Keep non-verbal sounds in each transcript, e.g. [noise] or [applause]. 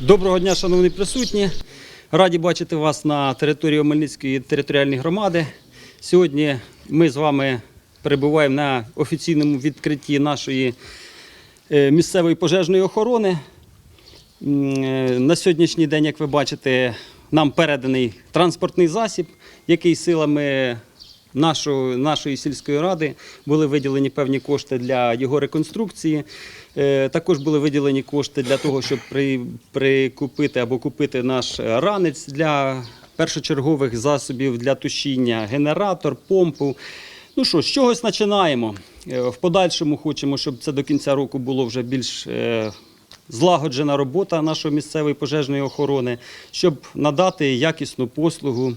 Доброго дня, шановні присутні. Раді бачити вас на території Омельницької територіальної громади. Сьогодні ми з вами перебуваємо на офіційному відкритті нашої е, місцевої пожежної охорони. Е, На сьогоднішній день, як ви бачите, нам переданий транспортний засіб, який силами нашої, нашої сільської ради були виділені певні кошти для його реконструкції. Е, Також були виділені кошти для того, щоб при, прикупити або купити наш ранець для першочергових засобів для тушіння, генератор, помпу. Ну що, з чогось починаємо. Е, В подальшому хочемо, щоб це до кінця року було вже більш е, злагоджена робота нашої місцевої пожежної охорони, щоб надати якісну послугу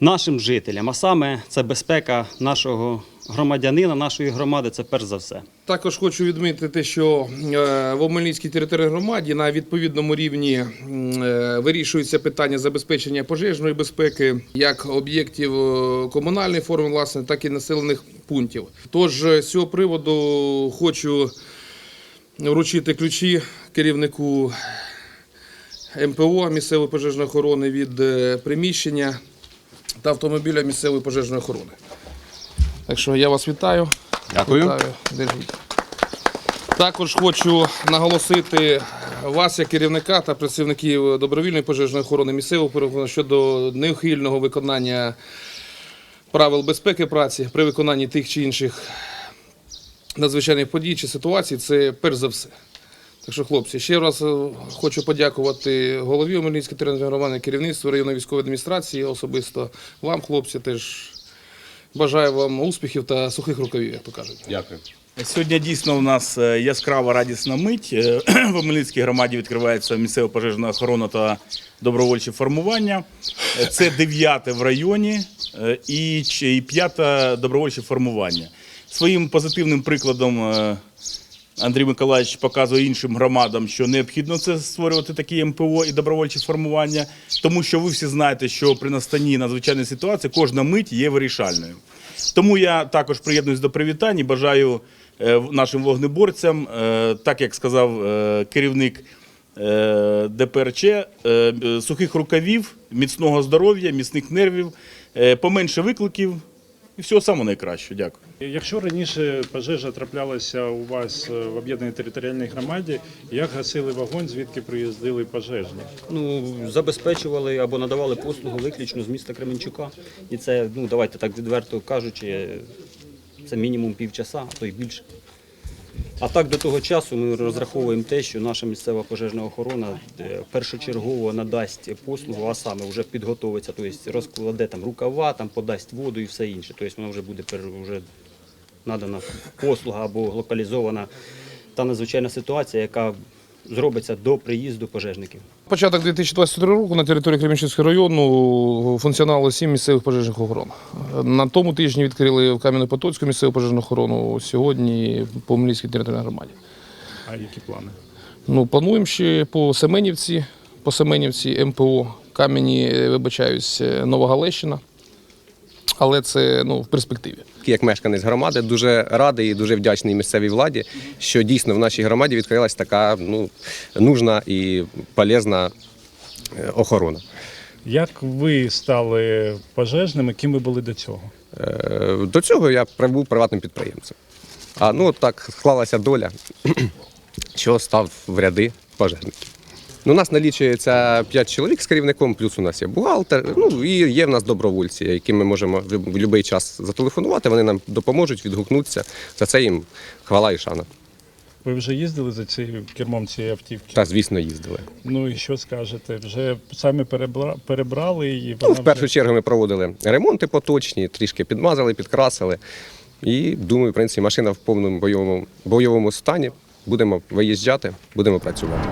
нашим жителям. А саме це безпека нашого громадянина, нашої громади. Це перш за все. Також хочу відмітити, що е, в Омельницькій територіальній громаді на відповідному рівні е, вирішується питання забезпечення пожежної безпеки як об'єктів е, комунальної форми власне, так і населених пунктів. Тож з цього приводу хочу вручити ключі керівнику МПО місцевої пожежної охорони від приміщення та автомобіля місцевої пожежної охорони. Так що я вас вітаю. Дякую. Вітаю. Держіть. Також хочу наголосити вас, як керівника та працівників добровільної пожежної охорони місцевого переконання щодо неухильного виконання правил безпеки праці при виконанні тих чи інших надзвичайних подій чи ситуацій. Це перш за все. Так що, хлопці, ще раз е, хочу подякувати голові Омельницької територіальної громади, керівництву районної військової адміністрації, особисто вам, хлопці, теж бажаю вам успіхів та сухих рукавів, як то кажуть. Дякую. Сьогодні дійсно у нас е, яскрава радісна мить. Е, [clears throat] В Омельницькій громаді відкривається місцева пожежна охорона та добровольчі формування. Е, Це дев'яте в районі і п'яте добровольче формування. Своїм позитивним прикладом Андрій Миколаївич показує іншим громадам, що необхідно це створювати такі МПО і добровольчі формування, тому що ви всі знаєте, що при настанні надзвичайної ситуації кожна мить є вирішальною. Тому я також приєднуюсь до привітань і бажаю е, нашим вогнеборцям, е, так як сказав е, керівник ДПРЧ, сухих рукавів, міцного здоров'я, міцних нервів, поменше викликів і всього самого найкращого. Дякую. Якщо раніше пожежа траплялася у вас е, в об'єднаній територіальній громаді, як гасили вогонь, звідки приїздили пожежні? Ну, забезпечували або надавали послугу виключно з міста Кременчука. І це, ну давайте так відверто кажучи, це мінімум півчаса, а то й більше. А так до того часу ми розраховуємо те, що наша місцева пожежна охорона е, першочергово надасть послугу, а саме вже підготовиться, тобто розкладе там рукава, там подасть воду і все інше. Тобто вона вже буде вже надана послуга або локалізована та надзвичайна ситуація, яка зробиться до приїзду пожежників. Початок 2023 року на території Кремінчинського району функціонувало сім місцевих пожежних охорон. На тому тижні відкрили в Кам'янопотоцьку місцеву пожежну охорону, сьогодні по Млівській територіальній громаді. А які плани? Ну, плануємо ще по Семенівці, по Семенівці, МПО, Кам'яні, е, вибачаюсь, е, Новогалещина. Але це ну, в перспективі. Як мешканець громади, дуже радий і дуже вдячний місцевій владі, що дійсно в нашій громаді відкрилась така ну, нужна і полезна е, охорона. Як ви стали пожежними, ким ви були до цього? Е, До цього я був приватним підприємцем. А ну так склалася доля, [clears throat] що став в ряди пожежників. Ну, у нас налічується 5 чоловік з керівником, плюс у нас є бухгалтер. Ну і є в нас добровольці, яким ми можемо в будь-який час зателефонувати. Вони нам допоможуть, відгукнуться. За це їм хвала і шана. Ви вже їздили за цією кермом цієї автівки? Та звісно їздили. Ну і що скажете? Вже самі перебра... перебрали її? Ну, в першу вже- чергу ми проводили ремонти поточні, трішки підмазали, підкрасили. І думаю, в принципі, машина в повному бойовому, бойовому стані. Будемо виїжджати, будемо працювати.